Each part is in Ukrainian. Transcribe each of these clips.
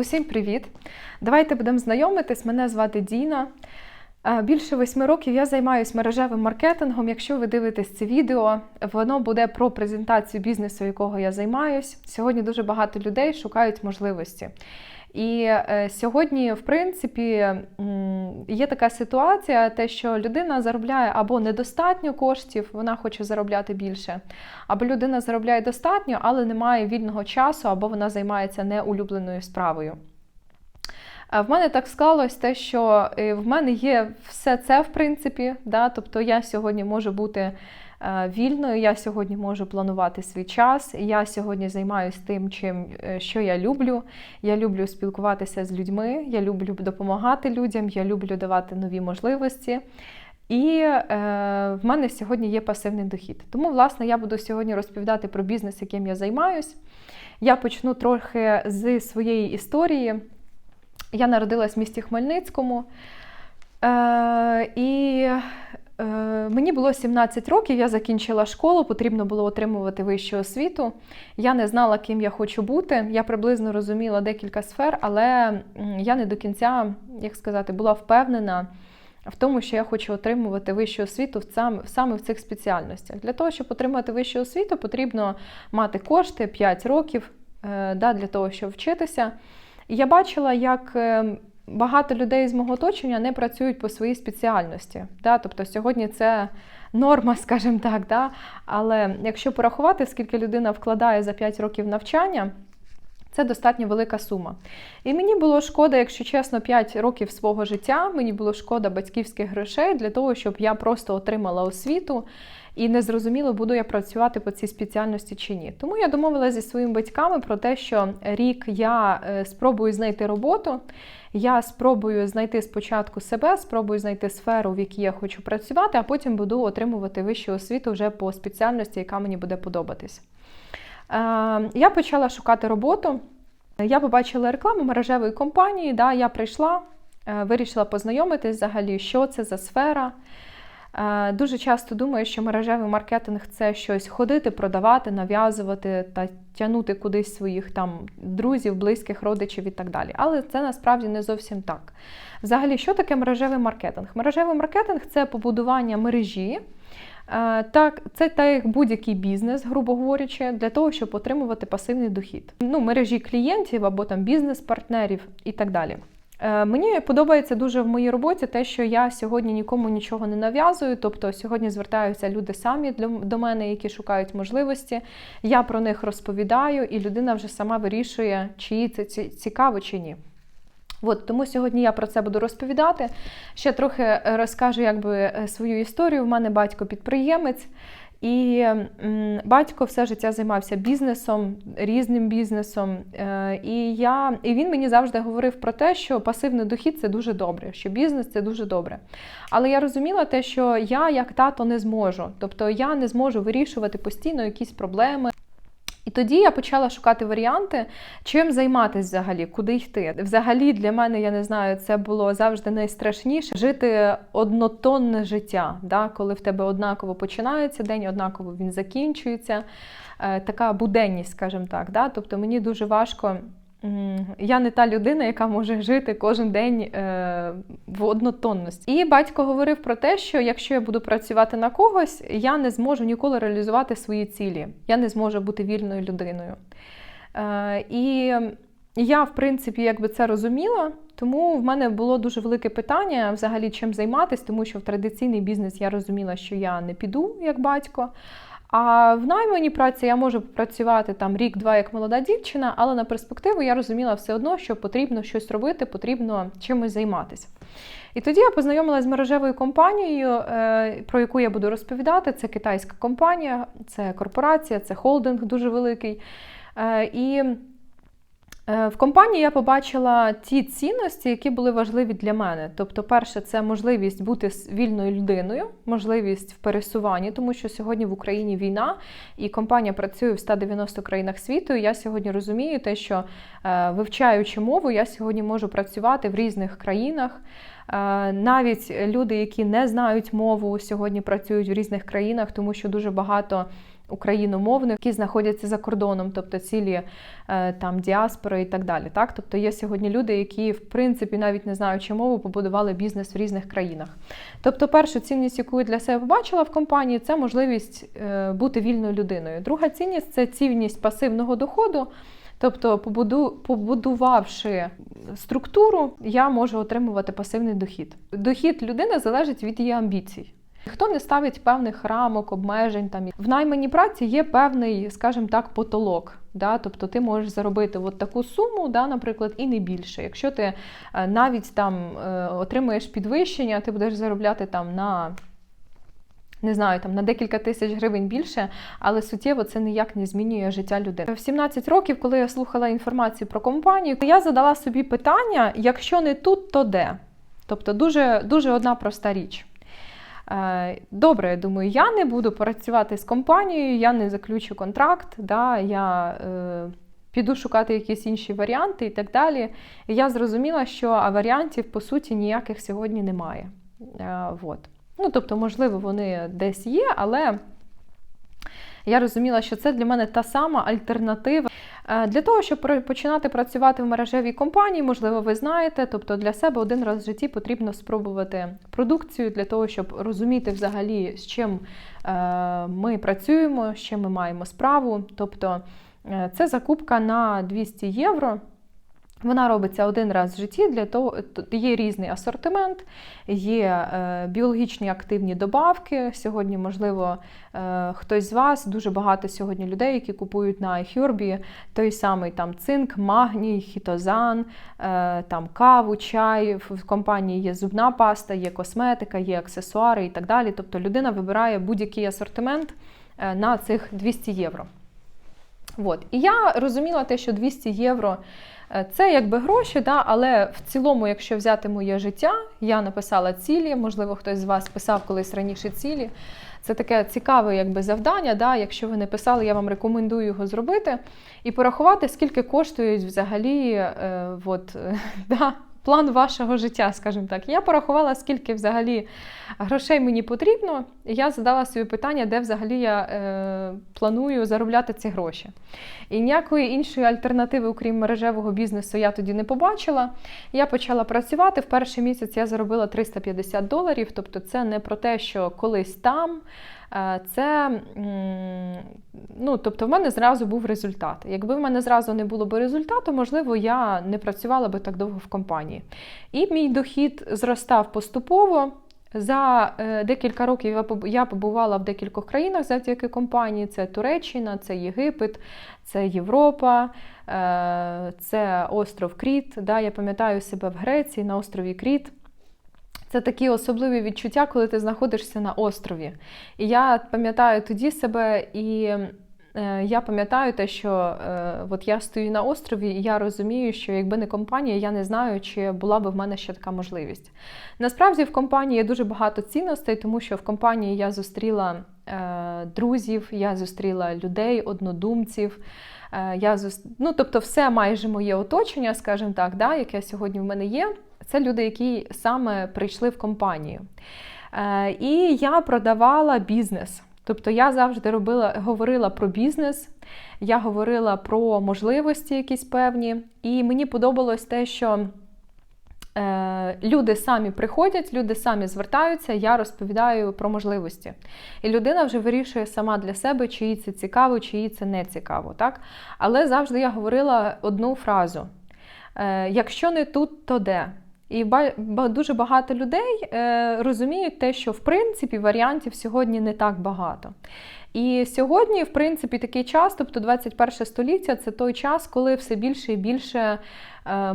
Усім привіт! Давайте будемо знайомитись. Мене звати Діна. Е, Більше восьми років я займаюся мережевим маркетингом. Якщо ви дивитесь це відео, воно буде про презентацію бізнесу, якого я займаюсь. Сьогодні дуже багато людей шукають можливості. І е, сьогодні, в принципі, є така ситуація, те, що людина заробляє або недостатньо коштів, вона хоче заробляти більше, або людина заробляє достатньо, але не має вільного часу, або вона займається неулюбленою справою. В мене так склалось те, що е, в мене є все це, в принципі. Да? Тобто я сьогодні можу бути е, вільною, я сьогодні можу планувати свій час, я сьогодні займаюся тим, чим, е, що я люблю. Я люблю спілкуватися з людьми, я люблю допомагати людям, я люблю давати нові можливості. І е, в мене сьогодні є пасивний дохід. Тому, власне, я буду сьогодні розповідати про бізнес, яким я займаюсь. Я почну трохи з своєї історії. Я народилась в місті Хмельницькому. Е, і е, мені було 17 років, я закінчила школу, потрібно було отримувати вищу освіту. Я не знала, ким я хочу бути. Я приблизно розуміла декілька сфер, але я не до кінця, як сказати, була впевнена в тому, що я хочу отримувати вищу освіту саме в цих спеціальностях. Для того, щоб отримати вищу освіту, потрібно мати кошти 5 років е, для того, щоб вчитися. І я бачила, як е, багато людей з мого оточення не працюють по своїй спеціальності. Да? Тобто сьогодні це норма, скажімо так. Да? Але якщо порахувати, скільки людина вкладає за 5 років навчання, це достатньо велика сума. І мені було шкода, якщо чесно, 5 років свого життя, мені було шкода батьківських грошей для того, щоб я просто отримала освіту і не зрозуміло, буду я працювати по цій спеціальності чи ні. Тому я домовилася зі своїми батьками про те, що рік я е, спробую знайти роботу. Я спробую знайти спочатку себе, спробую знайти сферу, в якій я хочу працювати, а потім буду отримувати вищу освіту вже по спеціальності, яка мені буде подобатись. Е, Я почала шукати роботу. Я побачила рекламу мережевої компанії. Да, Я прийшла, е, вирішила познайомитись взагалі, що це за сфера. Е, Дуже часто думаю, що мережевий маркетинг це щось ходити, продавати, нав'язувати та тягнути кудись своїх там друзів, близьких, родичів і так далі. Але це насправді не зовсім так. Взагалі, що таке мережевий маркетинг? Мережевий маркетинг це побудування мережі. Е, Так, це так як будь-який бізнес, грубо говорячи, для того, щоб отримувати пасивний дохід. Ну, мережі клієнтів або там бізнес-партнерів і так далі. Е, Мені подобається дуже в моїй роботі те, що я сьогодні нікому нічого не нав'язую. Тобто сьогодні звертаються люди самі до мене, які шукають можливості. Я про них розповідаю, і людина вже сама вирішує, чи їй це ці- цікаво чи ні. От, тому сьогодні я про це буду розповідати. Ще трохи е, розкажу якби, е, свою історію. У мене батько підприємець, і батько все життя займався бізнесом, різним бізнесом. Е, і, я, і він мені завжди говорив про те, що пасивний дохід це дуже добре, що бізнес це дуже добре. Але я розуміла те, що я як тато не зможу. Тобто я не зможу вирішувати постійно якісь проблеми. І тоді я почала шукати варіанти, чим займатися взагалі, куди йти. Взагалі, для мене, я не знаю, це було завжди найстрашніше жити однотонне життя, да? коли в тебе однаково починається день, однаково він закінчується. Е, така буденність, скажімо так. Да? Тобто мені дуже важко. Я не та людина, яка може жити кожен день е, в однотонності. І батько говорив про те, що якщо я буду працювати на когось, я не зможу ніколи реалізувати свої цілі. Я не зможу бути вільною людиною. Е, І я, в принципі, якби це розуміла, тому в мене було дуже велике питання взагалі чим займатися, тому що в традиційний бізнес я розуміла, що я не піду як батько. А в найманій праці я можу працювати там рік-два як молода дівчина, але на перспективу я розуміла все одно, що потрібно щось робити, потрібно чимось займатися. І тоді я познайомилася з мережевою компанією, е, про яку я буду розповідати. Це китайська компанія, це корпорація, це холдинг дуже великий. Е, І В компанії я побачила ті цінності, які були важливі для мене. Тобто, перше, це можливість бути вільною людиною, можливість в пересуванні, тому що сьогодні в Україні війна, і компанія працює в 190 країнах світу. І я сьогодні розумію те, що е, вивчаючи мову, я сьогодні можу працювати в різних країнах. Е, Навіть люди, які не знають мову, сьогодні працюють в різних країнах, тому що дуже багато україномовних, які знаходяться за кордоном, тобто цілі е, там діаспори і так далі. Так? Тобто є сьогодні люди, які в принципі навіть не знаючи мову, побудували бізнес в різних країнах. Тобто, перша цінність, яку я для себе побачила в компанії, це можливість е, бути вільною людиною. Друга цінність це цінність пасивного доходу. Тобто, побуду, побудувавши структуру, я можу отримувати пасивний дохід. Дохід людини залежить від її амбіцій. Ніхто не ставить певних рамок, обмежень. Там в найманій праці є певний, скажімо так, потолок. Да? Тобто ти можеш заробити от таку суму, да, наприклад, і не більше. Якщо ти е, навіть там е, отримуєш підвищення, ти будеш заробляти там на. Не знаю, там на декілька тисяч гривень більше, але суттєво це ніяк не змінює життя людини. В 17 років, коли я слухала інформацію про компанію, я задала собі питання: якщо не тут, то де? Тобто, дуже, дуже одна проста річ. Е, добре, я думаю, я не буду працювати з компанією, я не заключу контракт, да, я е, піду шукати якісь інші варіанти і так далі. І я зрозуміла, що варіантів, по суті, ніяких сьогодні немає. Е, вот. Ну, Тобто, можливо, вони десь є, але я розуміла, що це для мене та сама альтернатива. Е, для того, щоб починати працювати в мережевій компанії, можливо, ви знаєте, тобто для себе один раз в житті потрібно спробувати продукцію для того, щоб розуміти взагалі, з чим е, ми працюємо, з чим ми маємо справу. Тобто е, це закупка на 200 євро. Вона робиться один раз в житті, для того є різний асортимент, є е, біологічні активні добавки. Сьогодні, можливо, е, хтось з вас, дуже багато сьогодні людей, які купують на iHerb той самий там цинк, магній, хітозан, е, там каву, чай. В компанії є зубна паста, є косметика, є аксесуари і так далі. Тобто людина вибирає будь-який асортимент на цих 200 євро. От. І я розуміла те, що 200 євро. Е, це якби гроші, да, але в цілому, якщо взяти моє життя, я написала цілі, можливо, хтось з вас писав колись раніше цілі. Це таке цікаве якби, завдання. Да, Якщо ви не писали, я вам рекомендую його зробити. І порахувати, скільки коштують взагалі е, от, да, план вашого життя, скажімо так. Я порахувала, скільки взагалі грошей мені потрібно, і я задала собі питання, де взагалі я е, планую заробляти ці гроші. І ніякої іншої альтернативи, окрім мережевого бізнесу, я тоді не побачила. Я почала працювати. В перший місяць я заробила 350 доларів, тобто це не про те, що колись там. Е, це ну, тобто в мене зразу був результат. Якби в мене зразу не було б результату, можливо, я не працювала би так довго в компанії. І мій дохід зростав поступово. За е, декілька років я побувала в декількох країнах завдяки компанії: це Туреччина, це Єгипет, це Європа, е, це остров Кріт. Да, Я пам'ятаю себе в Греції на острові Кріт. Це такі особливі відчуття, коли ти знаходишся на острові. І я пам'ятаю тоді себе, і е, я пам'ятаю те, що е, от я стою на острові, і я розумію, що якби не компанія, я не знаю, чи була би в мене ще така можливість. Насправді в компанії є дуже багато цінностей, тому що в компанії я зустріла е, друзів, я зустріла людей, однодумців. Е, я зуст... ну, Тобто, все майже моє оточення, скажімо так, да, яке сьогодні в мене є. Це люди, які саме прийшли в компанію. Е, і я продавала бізнес. Тобто я завжди робила, говорила про бізнес, я говорила про можливості якісь певні. І мені подобалось те, що е, люди самі приходять, люди самі звертаються, я розповідаю про можливості. І людина вже вирішує сама для себе, чи їй це цікаво, чи їй це не цікаво. Так? Але завжди я говорила одну фразу: е, якщо не тут, то де? І дуже багато людей е, розуміють те, що в принципі варіантів сьогодні не так багато. І сьогодні, в принципі, такий час, тобто 21 століття, це той час, коли все більше і більше, е,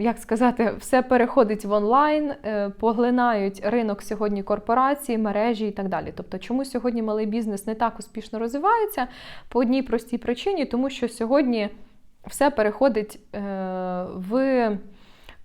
як сказати, все переходить в онлайн, е, поглинають ринок сьогодні корпорації, мережі і так далі. Тобто, чому сьогодні малий бізнес не так успішно розвивається? По одній простій причині, тому що сьогодні все переходить в.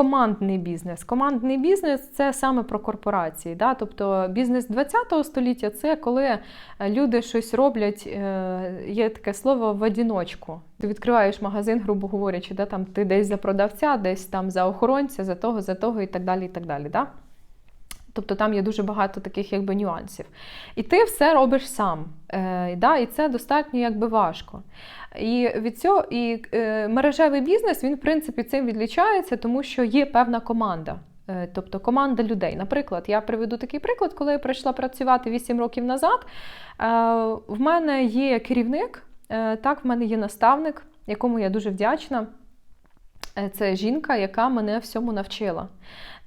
Командний бізнес. Командний бізнес це саме про корпорації. Да? Тобто бізнес 20 століття це коли е, люди щось роблять, е, є таке слово в одіночку. Ти відкриваєш магазин, грубо говорячи, да? там ти десь за продавця, десь там за охоронця, за того, за того і так далі. і так далі. Да? Тобто там є дуже багато таких якби нюансів. І ти все робиш сам. Е, да, І це достатньо якби важко. І від цього і е, мережевий бізнес він, в принципі, цим відлічається, тому що є певна команда. Е, Тобто команда людей. Наприклад, я приведу такий приклад, коли я прийшла працювати 8 років назад. Е, в мене є керівник, е, так, в мене є наставник, якому я дуже вдячна. Це жінка, яка мене всьому навчила.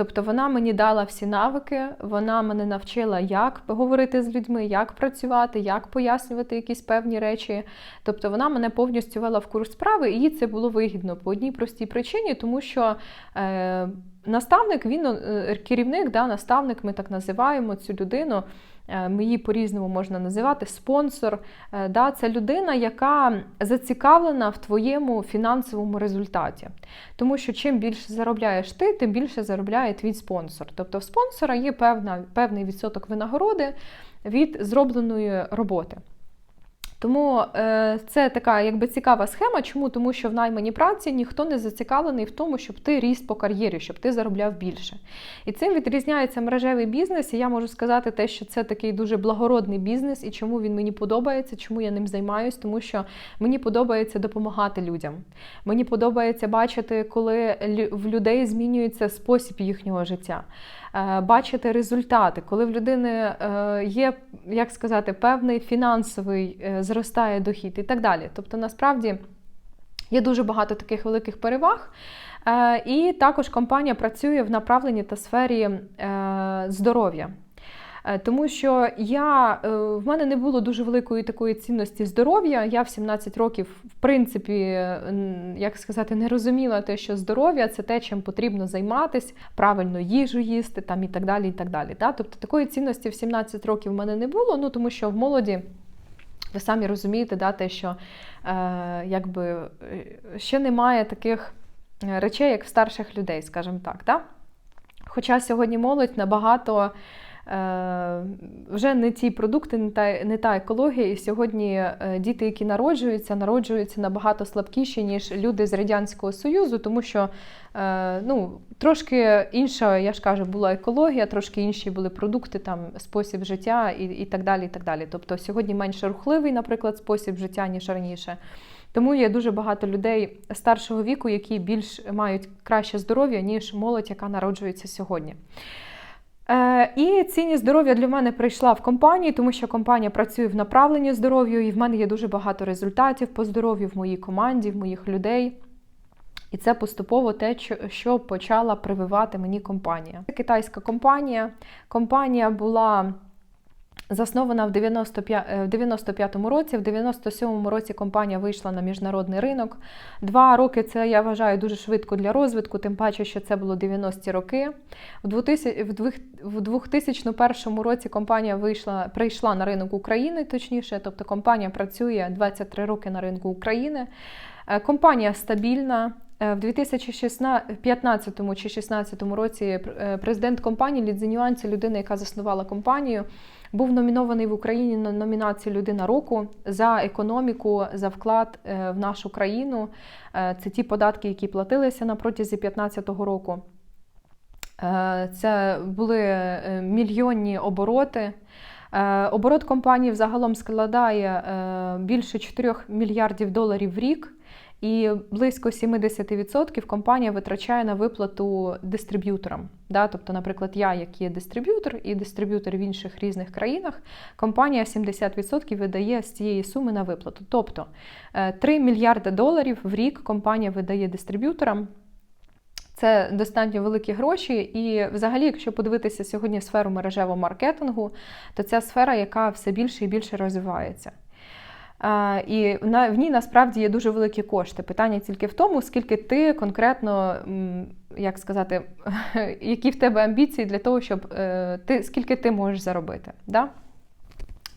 Тобто вона мені дала всі навики, вона мене навчила, як говорити з людьми, як працювати, як пояснювати якісь певні речі. Тобто вона мене повністю вела в курс справи, і їй це було вигідно по одній простій причині, тому що е, наставник, він е, керівник, да, наставник, ми так називаємо цю людину. Е, її по-різному можна називати спонсор. Е, Да, це людина, яка зацікавлена в твоєму фінансовому результаті. Тому що чим більше заробляєш ти, тим більше заробляє твій спонсор. Тобто в спонсора є певна, певний відсоток винагороди від зробленої роботи. Тому е, це така якби цікава схема. Чому? Тому що в найманій праці ніхто не зацікавлений в тому, щоб ти ріс по кар'єрі, щоб ти заробляв більше. І цим відрізняється мережевий бізнес. І я можу сказати те, що це такий дуже благородний бізнес, і чому він мені подобається, чому я ним займаюсь, тому що мені подобається допомагати людям. Мені подобається бачити, коли в людей змінюється спосіб їхнього життя. Е, Бачити результати, коли в людини е, є, як сказати, певний фінансовий е, зростає дохід і так далі. Тобто, насправді є дуже багато таких великих переваг. І також компанія працює в направленні та сфері здоров'я. Е, Тому що я, е, в мене не було дуже великої такої цінності здоров'я. Я в 17 років, в принципі, як сказати, не розуміла те, що здоров'я це те, чим потрібно займатися, правильно їжу їсти там і так далі. і так далі. Та? Тобто такої цінності в 17 років в мене не було, ну тому що в молоді. Ви самі розумієте, да, те, що е, якби, е, ще немає таких речей, як в старших людей, скажімо так. Да? Хоча сьогодні молодь набагато вже не ті продукти, не та, не та екологія, і сьогодні е, діти, які народжуються, народжуються набагато слабкіші, ніж люди з Радянського Союзу, тому що е, ну, трошки інша, я ж кажу, була екологія, трошки інші були продукти, там, спосіб життя і, і так далі. і так далі. Тобто сьогодні менш рухливий, наприклад, спосіб життя, ніж раніше. Тому є дуже багато людей старшого віку, які більш мають краще здоров'я, ніж молодь, яка народжується сьогодні. Е, І цінність здоров'я для мене прийшла в компанії, тому що компанія працює в направленні здоров'ю, і в мене є дуже багато результатів по здоров'ю в моїй команді, в моїх людей. І це поступово те, що- почала прививати мені компанія. Це китайська компанія. Компанія була заснована в 95, е, 95-му році. В 97-му році компанія вийшла на міжнародний ринок. Два роки це я вважаю дуже швидко для розвитку, тим паче, що це було 90-ті роки. В 2000, в двох- в 2001 році компанія вийшла, прийшла на ринок України, точніше, тобто компанія працює 23 роки на ринку України. Е, Компанія стабільна. Е, В 2015 чи 2016 році е, президент компанії Лі Цзіньюань, це людина, яка заснувала компанію, був номінований в Україні на номінацію Людина року за економіку, за вклад е, в нашу країну. Е, Це ті податки, які платилися на протязі 2015 року. Е, Це були е, мільйонні обороти. Е, Оборот компанії взагалом складає е, більше 4 мільярдів доларів в рік. І близько 70% компанія витрачає на виплату дистриб'юторам. Да? Тобто, наприклад, я, як є дистриб'ютор, і дистриб'ютор в інших різних країнах, компанія 70% видає з цієї суми на виплату. Тобто е, 3 мільярди доларів в рік компанія видає дистриб'юторам. Це достатньо великі гроші, і взагалі, якщо подивитися сьогодні сферу мережевого маркетингу, то це сфера, яка все більше і більше розвивається. І на- в ній насправді є дуже великі кошти. Питання тільки в тому, скільки ти конкретно, як сказати, які в тебе амбіції для того, щоб е, ти скільки ти можеш заробити. Да?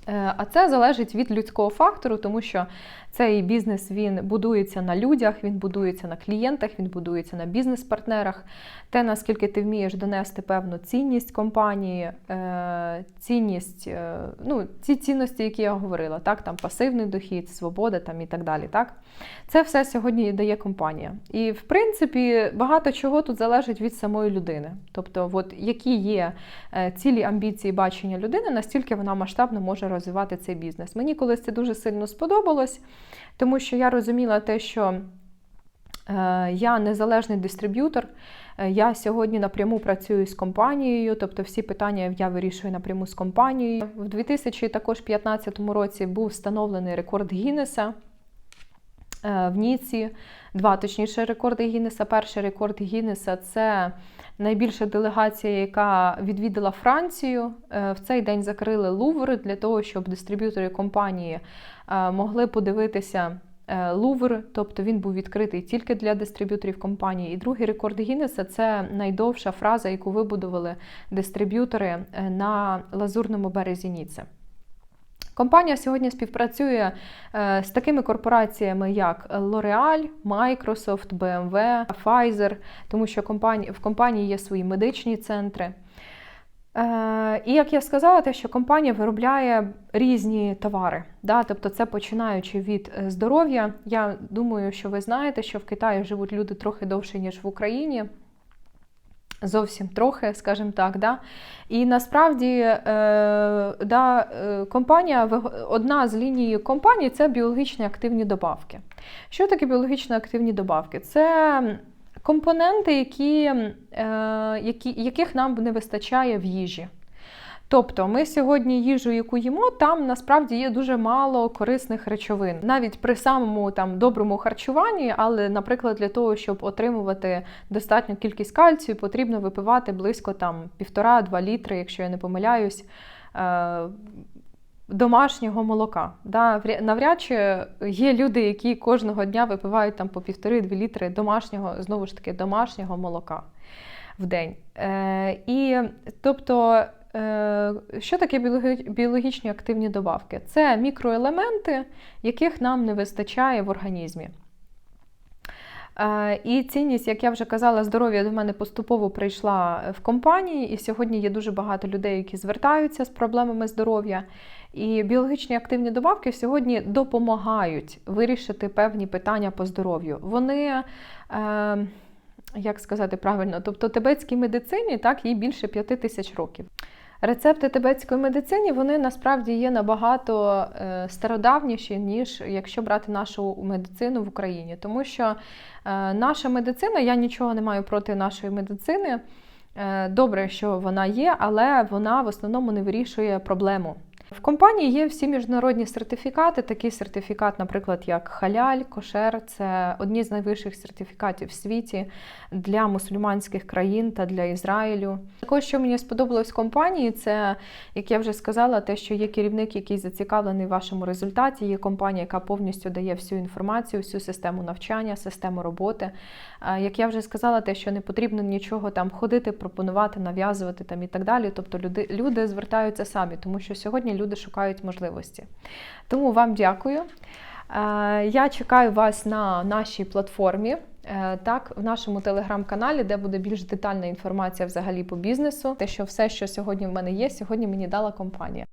Е, А це залежить від людського фактору, тому що цей бізнес він будується на людях, він будується на клієнтах, він будується на бізнес-партнерах. Те, наскільки ти вмієш донести певну цінність компанії, е, цінність, е, ну, ці цінності, які я говорила, так, там пасивний дохід, свобода там, і так далі. Так? Це все сьогодні дає компанія. І в принципі багато чого тут залежить від самої людини. Тобто, от, які є цілі амбіції бачення людини, настільки вона масштабно може розвивати цей бізнес. Мені колись це дуже сильно сподобалось, тому що я розуміла те, що е, я незалежний дистриб'ютор. Е, Я сьогодні напряму працюю з компанією, тобто всі питання я вирішую напряму з компанією. В 2015 році був встановлений рекорд Гіннеса е, в Ніці. Два точніше рекорди Гіннеса. Перший рекорд Гіннеса це найбільша делегація, яка відвідала Францію. Е, В цей день закрили Лувр для того, щоб дистриб'ютори компанії е, могли подивитися. е, Лувр, тобто він був відкритий тільки для дистриб'юторів компанії. І другий рекорд Гіннеса це найдовша фраза, яку вибудували дистриб'ютори на лазурному березі Ніце. Компанія сьогодні співпрацює е, з такими корпораціями, як L'Oreal, Microsoft, BMW, Pfizer, тому що в компанії є свої медичні центри. Е, І як я сказала, те, що компанія виробляє різні товари. Да? Тобто це починаючи від е, здоров'я. Я думаю, що ви знаєте, що в Китаї живуть люди трохи довше, ніж в Україні. Зовсім трохи, скажімо так. Да? І насправді е, да, е, компанія, одна з ліній компанії це біологічні активні добавки. Що таке біологічно активні добавки? Це компоненти, які, е, які, яких нам не вистачає в їжі. Тобто ми сьогодні їжу, яку їмо, там насправді є дуже мало корисних речовин, навіть при самому там доброму харчуванні, але, наприклад, для того, щоб отримувати достатню кількість кальцію, потрібно випивати близько там 1,5-2 літри, якщо я не помиляюсь. е, Домашнього молока. Да, навряд чи є люди, які кожного дня випивають там по 1,5-2 літри домашнього, знову ж таки, домашнього молока в день. Е, і тобто, що таке біологічні активні добавки? Це мікроелементи, яких нам не вистачає в організмі. Е, І цінність, як я вже казала, здоров'я до мене поступово прийшла в компанії, і сьогодні є дуже багато людей, які звертаються з проблемами здоров'я. І біологічні активні добавки сьогодні допомагають вирішити певні питання по здоров'ю. Вони, е, як сказати правильно, тобто тибетській медицині так, їй більше п'яти тисяч років. Рецепти тибетської медицини вони насправді є набагато е, стародавніші, ніж якщо брати нашу медицину в Україні. Тому що е, наша медицина, я нічого не маю проти нашої медицини. Е, Добре, що вона є, але вона в основному не вирішує проблему. В компанії є всі міжнародні сертифікати. Такий сертифікат, наприклад, як халяль, кошер це одні з найвищих сертифікатів в світі для мусульманських країн та для Ізраїлю. Також, що мені сподобалось в компанії, це, як я вже сказала, те, що є керівник, який зацікавлений в вашому результаті. Є компанія, яка повністю дає всю інформацію, всю систему навчання, систему роботи. Як я вже сказала, те, що не потрібно нічого там ходити, пропонувати, нав'язувати там і так далі. Тобто люди, люди звертаються самі, тому що сьогодні люди шукають можливості. Тому вам дякую. Е, Я чекаю вас на нашій платформі. е, Так, в нашому телеграм-каналі, де буде більш детальна інформація взагалі по бізнесу. Те, що все, що сьогодні в мене є, сьогодні мені дала компанія.